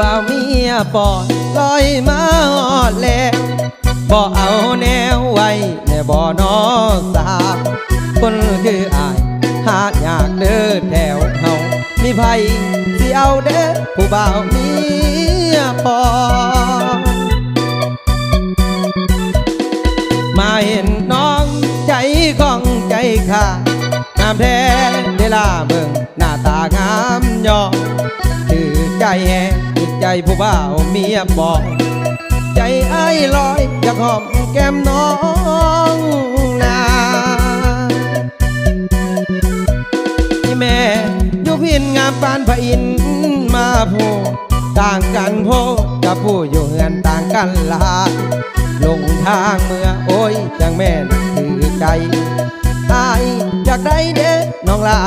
บ่าวเมียปอดลอยมาหอดแลบ่เอาแนวไว้แน่บ่นอสาคนคืออายหาอยากเดินแถวเฮามีไผสิเอาเด้อผู้บ่าวเมียปอดมาเห็นน้องใจของใจข้างามแท้เวลาเบิ่งหน้าตางามยอถือใจแห ใจผู้บ่าวเมียบอก ใจไอ้ลอยอยากหอมแก้มน้องนาที่แม่ยู่พินงามปานพระอินมาโพต่างกันโพกับผู้อยู่เฮือนต่างกันลาลงทางเมื่อโอ้ยจังแม่นถือใจอายอยากได้เด้น้องลา